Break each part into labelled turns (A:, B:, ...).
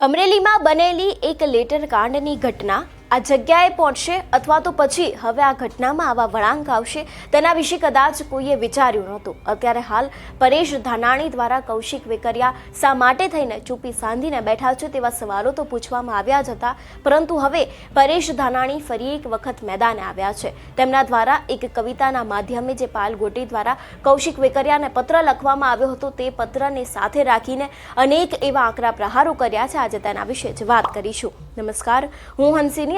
A: અમરેલીમાં બનેલી એક લેટર કાંડની ઘટના આ જગ્યાએ પહોંચશે અથવા તો પછી હવે આ ઘટનામાં આવા વળાંક આવશે તેના વિશે કદાચ કોઈએ વિચાર્યું નહોતું. અત્યારે હાલ પરેશ ધાનાણી દ્વારા કૌશિક વેકરિયા શા માટે થઈને ચૂપી સાંધીને બેઠા છે તેવા સવાલો તો પૂછવામાં આવ્યા જ હતા. પરંતુ હવે પરેશ ધાનાણી ફરી એક વખત મેદાને આવ્યા છે. તેમના દ્વારા એક કવિતાના માધ્યમે જે પાલ ગોટી દ્વારા કૌશિક વેકરિયાને પત્ર લખવામાં આવ્યો હતો તે પત્રને સાથે રાખીને અનેક એવા આકરા પ્રહારો કર્યા છે. આજે તેના વિશે જ વાત કરીશું. નમસ્કાર. હું હંસિની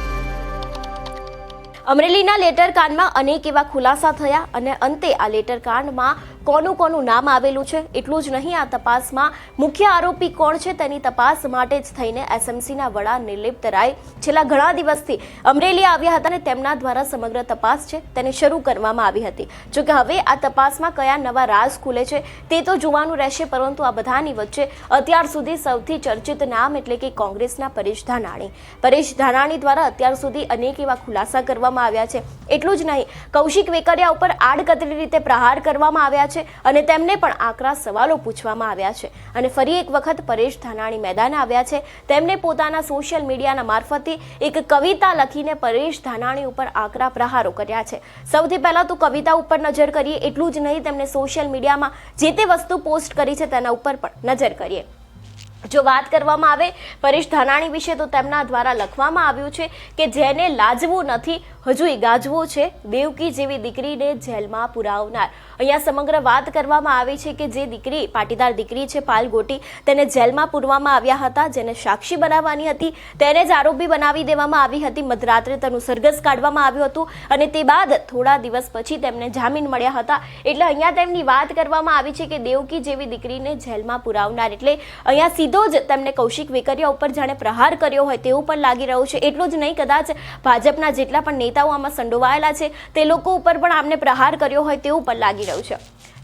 A: અમરેલીના લેટર કાંડમાં અનેક એવા ખુલાસા થયા અને અંતે આ લેટર કાંડમાં કોનું કોનું નામ આવેલું છે એટલું જ નહીં, આ તપાસમાં મુખ્ય આરોપી કોણ છે તેની તપાસ માટે જ થઈને એસએમસીના વડા નિર્લિપ્ત રાય છેલ્લા ઘણા દિવસથી અમરેલી આવ્યા હતા અને તેમના દ્વારા સમગ્ર તપાસ છે તેને શરૂ કરવામાં આવી હતી. જોકે હવે આ તપાસમાં કયા નવા રાજ ખુલે છે તે તો જોવાનું રહેશે, પરંતુ આ બધાની વચ્ચે અત્યાર સુધી સૌથી ચર્ચિત નામ એટલે કે કોંગ્રેસના પરેશ ધાનાણી. પરેશ ધાનાણી દ્વારા અત્યાર સુધી અનેક એવા ખુલાસા કરવામાં આવ્યા છે. એટલું જ નહીં, કૌશિક વેકરિયા ઉપર આડકતરી રીતે પ્રહાર કરવામાં આવ્યા છે અને તેમને પણ આકરા સવાલો પૂછવામાં આવ્યા છે. અને ફરી એક વખત પરેશ ધાનાણી મેદાને આવ્યા છે. તેમને પોતાના સોશિયલ મીડિયાના મારફતે એક કવિતા લખીને પરેશ ધાનાણી ઉપર આકરા પ્રહારો કર્યા છે. સૌથી પહેલાં તો કવિતા ઉપર નજર કરીએ, એટલું જ નહીં, તેમને સોશિયલ મીડિયામાં જે તે વસ્તુ પોસ્ટ કરી છે તેના ઉપર પણ નજર કરીએ. જો વાત કરવામાં આવે પરેશ ધાનાણી વિશે, તો તેમના દ્વારા લખવામાં આવ્યું છે કે જેને લાજવું નથી હજુય ગાજવું છે દેવકી જેવી દીકરીને જેલમાં પુરાવનાર. અહીંયા સમગ્ર વાત કરવામાં આવી છે કે જે દીકરી, પાટીદાર દીકરી છે પાલગોટી તેને જેલમાં પૂરવામાં આવ્યા હતા, જેને સાક્ષી બનાવવાની હતી, તેને જ આરોપી બનાવી દેવામાં આવી હતી. મધરાત્રે તેનું સરઘસ કાઢવામાં આવ્યું હતું અને તે બાદ થોડા દિવસ પછી તેમને જામીન મળ્યા હતા. એટલે અહીંયા તેમની વાત કરવામાં આવી છે કે દેવકી જેવી દીકરીને જેલમાં પુરાવનાર. એટલે અહીંયા સીધો જ તેમને કૌશિક વેકરિયા ઉપર જાણે પ્રહાર કર્યો હોય તેવું પણ લાગી રહ્યું છે. એટલું જ નહીં, કદાચ ભાજપના જેટલા પણ નેતાઓ આમાં સંડોવાયેલા છે, તે લોકો ઉપર પણ આમને પ્રહાર કર્યો હોય તેવું પણ લાગી રહ્યું છે.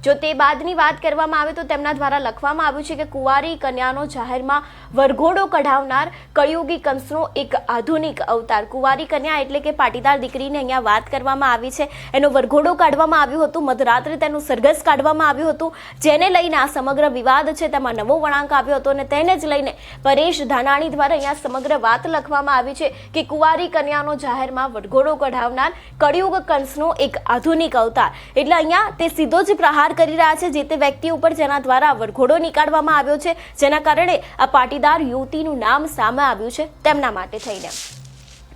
A: જો તે બાદની વાત કરવામાં આવે તો તેમના દ્વારા લખવામાં આવ્યું છે કે કુંવારી કન્યાનો જાહેરમાં વરઘોડો કઢાવનાર કળિયુગી કંસનો એક આધુનિક અવતાર. કુંવારી કન્યા એટલે કે પાટીદાર દીકરીને અહીંયા વાત કરવામાં આવી છે. એનો વરઘોડો કાઢવામાં આવ્યું હતું. મધરાત્રે તેનું સરઘસ કાઢવામાં આવ્યું હતું. જેને લઈને આ સમગ્ર વિવાદ છે. તેમાં નવો વળાંક આવ્યો હતો અને તેને જ લઈને પરેશ ધાનાણી દ્વારા અહીંયા સમગ્ર વાત લખવામાં આવી છે કે કુંવારી કન્યાનો જાહેરમાં વરઘોડો કઢાવનાર કળિયુગ કંસનો એક આધુનિક અવતાર. એટલે અહીંયા તે સીધો જ પ્રહાર કરી રહ્યા છે, જે તે વ્યક્તિ ઉપર જેના દ્વારા વરઘોડો નીકાળવામાં આવ્યો છે, જેના કારણે આ પાટીદાર યુવતીનું નામ સામે આવ્યું છે, તેમના માટે થઈને.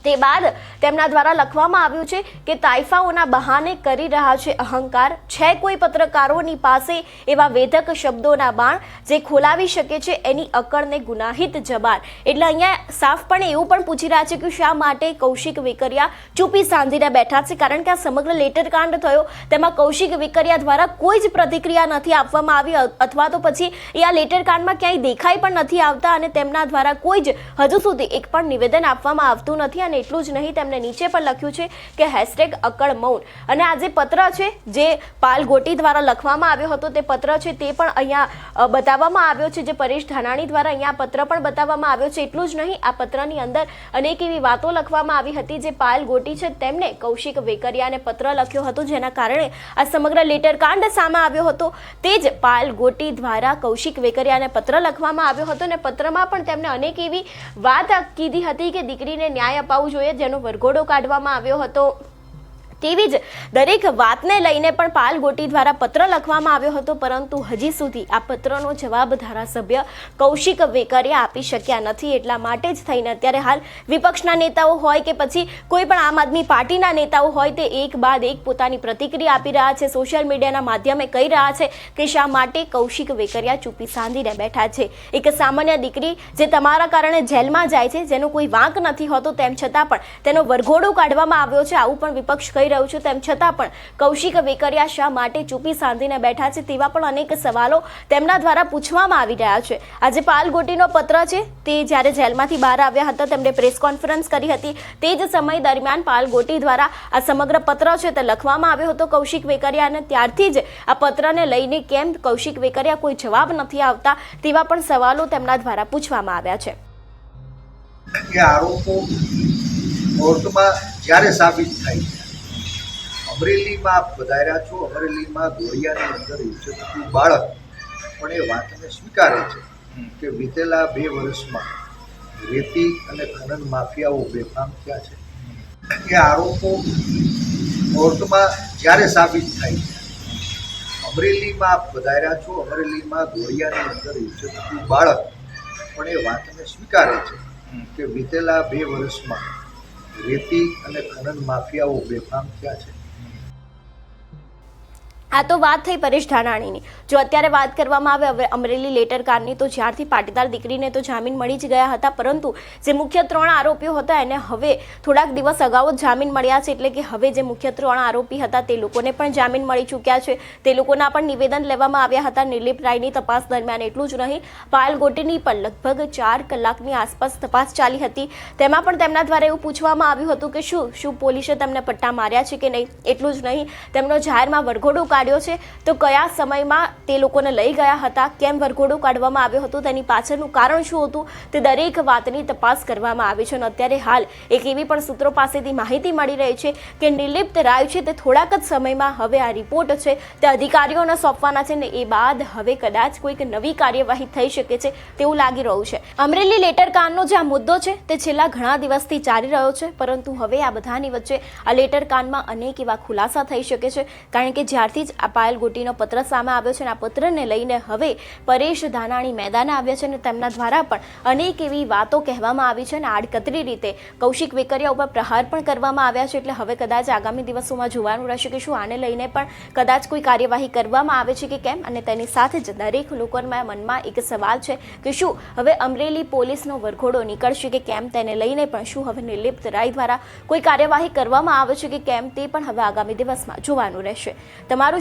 A: તે બાદ તેમના દ્વારા લખવામાં આવ્યું છે કે તાઇફાઓના બહાને કરી રહ્યા છે અહંકાર. છે કોઈ પત્રકારોની પાસે એવા વેધક શબ્દોના બાણ જે ખોલાવી શકે છે એની અકળને ગુનાહિત જબાન એટલે અહીંયા સાફપણે એવું પણ પૂછી રહ્યા છે કે શા માટે કૌશિક વેકરિયા ચૂપી સાંધીને બેઠા છે? કારણ કે આ સમગ્ર લેટર કાંડ થયો, તેમાં કૌશિક વેકરિયા દ્વારા કોઈ જ પ્રતિક્રિયા નથી આપવામાં આવી અથવા તો પછી એ આ લેટર કાંડમાં ક્યાંય દેખાઈ પણ નથી આવતા અને તેમના દ્વારા કોઈ જ હજુ સુધી એક પણ નિવેદન આપવામાં આવતું નથી અને એટલું જ નહીં, તેમણે નીચે પણ લખ્યું છે કે હેશટેગ અકળ મૌન. અને આ જે પત્ર છે, જે પાલ ગોટી દ્વારા લખવામાં આવ્યો હતો, તે પત્ર છે, તે પણ અહીંયા બતાવવામાં આવ્યો છે, જે પરેશ ધાનાણી દ્વારા અહીંયા પત્ર પણ બતાવવામાં આવ્યો છે. એટલું જ નહીં, આ પત્રની અંદર અનેક એવી વાતો લખવામાં આવી હતી, જે પાયલ ગોટી છે તેમને કૌશિક વેકરિયાને પત્ર લખ્યો હતો, જેના કારણે આ સમગ્ર લેટર કાંડ સામે આવ્યો હતો. તે જ પાયલ ગોટી દ્વારા કૌશિક વેકરિયાને પત્ર લખવામાં આવ્યો હતો, અને પત્રમાં પણ તેમણે અનેક એવી વાત કીધી હતી કે દીકરીને ન્યાય અપાવવું જોઈએ જેનો વરઘોડો કાઢવામાં આવ્યો હતો. તેવી જ દરેક વાતને લઈને પણ પાલ ગોટી દ્વારા પત્ર લખવામાં આવ્યો હતો, પરંતુ હજી સુધી આ પત્રનો જવાબ ધારાસભ્ય કૌશિક વેકરિયા આપી શક્યા નથી. એટલા માટે જ થઈને અત્યારે હાલ વિપક્ષના નેતાઓ હોય કે પછી કોઈ પણ આમ આદમી પાર્ટીના નેતાઓ હોય, તે એક બાદ એક પોતાની પ્રતિક્રિયા આપી રહ્યા છે, સોશિયલ મીડિયાના માધ્યમે કહી રહ્યા છે કે શા માટે કૌશિક વેકરિયા ચૂપી સાંધીને બેઠા છે. એક સામાન્ય દીકરી જે તમારા કારણે જેલમાં જાય છે, જેનો કોઈ વાંક નથી હોતો, તેમ છતાં પણ તેનો વરઘોડો કાઢવામાં આવ્યો છે. આવું પણ વિપક્ષ કહી રહ્યું છે તેમ છતાં પણ કૌશિક વેકરિયા શા માટે ચૂપી સાંધીને બેઠા છે તેવા પણ અનેક સવાલો તેમના દ્વારા પૂછવામાં આવી રહ્યા છે. આજે પાલગોટીનો પત્ર છે, તે જ્યારે જેલમાંથી બહાર આવ્યા હતા તેમણે પ્રેસ કોન્ફરન્સ કરી હતી. તે જ સમય દરમિયાન પાલગોટી દ્વારા આ સમગ્ર પત્ર છે તે લખવામાં આવ્યો હતો કૌશિક વેકરિયા અને ત્યારથી જ આ પત્રને લઈને કેમ કૌશિક વેકરિયા કોઈ જવાબ નથી આવતા તેવા પણ સવાલો તેમના દ્વારા પૂછવામાં આવ્યા છે.
B: કે આરોપો કોર્ટમાં જ્યારે સાબિત થાય છે. અમરેલીમાં પધાર્યા છો. અમરેલીમાં ગોળિયાની અંદર ઉછળતું બાળક પણ એ વાતને સ્વીકારે છે કે વિતેલા બે વર્ષમાં રેતી અને ખનન માફિયાઓ બેફામ થયા છે. એ આરોપો કોર્ટમાં જ્યારે સાબિત થાય છે. અમરેલીમાં આપ વધાર્યા છો. અમરેલીમાં ગોળિયાની અંદર ઉછળતું બાળક પણ એ વાતને સ્વીકારે છે કે વિતેલા બે વર્ષમાં રેતી અને ખનન માફિયાઓ બેફામ થયા છે.
A: આ તો વાત થઈ પરેશ ધાનાણીની. જો અત્યારે વાત કરવામાં આવે હવે અમરેલી લેટર કારની, તો જ્યારથી પાટીદાર દીકરીને તો જામીન મળી જ ગયા હતા, પરંતુ જે મુખ્ય ત્રણ આરોપીઓ હતા, એને હવે થોડાક દિવસ અગાઉ જામીન મળ્યા છે, એટલે કે હવે જે મુખ્ય ત્રણ આરોપી હતા, તે લોકોને પણ જામીન મળી ચૂક્યા છે. તે લોકોના પણ નિવેદન લેવામાં આવ્યા હતા, નિર્લીપ રાયની તપાસ દરમિયાન એટલું જ નહીં, પાયલ ગોટીની પણ લગભગ ચાર કલાકની આસપાસ તપાસ ચાલી હતી. તેમાં પણ તેમના દ્વારા એવું પૂછવામાં આવ્યું હતું કે શું શું પોલીસે તેમને પટ્ટા માર્યા છે કે નહીં, એટલું જ નહીં. તેમનો જાહેરમાં વરઘોડો કાઢ્યો છે. તો કયા સમયમાં તે લોકોને લઈ ગયા હતા? કેમ વરઘોડો કાઢવામાં આવ્યો હતો? તેની પાછળનું કારણ શું હતું? તે દરેક વાતની તપાસ કરવામાં આવી છે અને અત્યારે હાલ એક એવી પણ સૂત્રો પાસેથી માહિતી મળી રહી છે કે નિર્લિપ્ત રાય છે તે થોડાક જ સમયમાં હવે આ રિપોર્ટ છે તે અધિકારીઓને સોંપવાના છે ને એ બાદ હવે કદાચ કોઈક નવી કાર્યવાહી થઈ શકે છે તેવું લાગી રહ્યું છે. અમરેલી લેટર કાનનો જે આ મુદ્દો છે તે છેલ્લા ઘણા દિવસથી ચાલી રહ્યો છે, પરંતુ હવે આ બધાની વચ્ચે આ લેટર કાનમાં અનેક એવા ખુલાસા થઈ શકે છે, કારણ કે જ્યારથી જ ગોટીનો પત્ર સામે આવ્યો છે અને આ પત્રને લઈને હવે પરેશ ધાનાણી મેદાને આવ્યા છે અને તેમના દ્વારા પણ અનેક એવી વાતો કહેવામાં આવી છે અને આડકતરી રીતે કૌશિક વેકરિયા ઉપર પ્રહાર પણ કરવામાં આવ્યા છે. એટલે હવે કદાચ આગામી દિવસોમાં જોવાનું રહેશે કે શું આને લઈને પણ કદાચ કોઈ કાર્યવાહી કરવામાં આવે છે કે કેમ? અને તેની સાથે જ દરેક લોકોના મનમાં એક સવાલ છે કે શું હવે અમરેલી પોલીસનો વરઘોડો નીકળશે કે કેમ? તેને લઈને પણ શું હવે નિર્લિપ્ત રાય દ્વારા કોઈ કાર્યવાહી કરવામાં આવે છે કે કેમ? તે પણ હવે આગામી દિવસમાં જોવાનું રહેશે. તમારું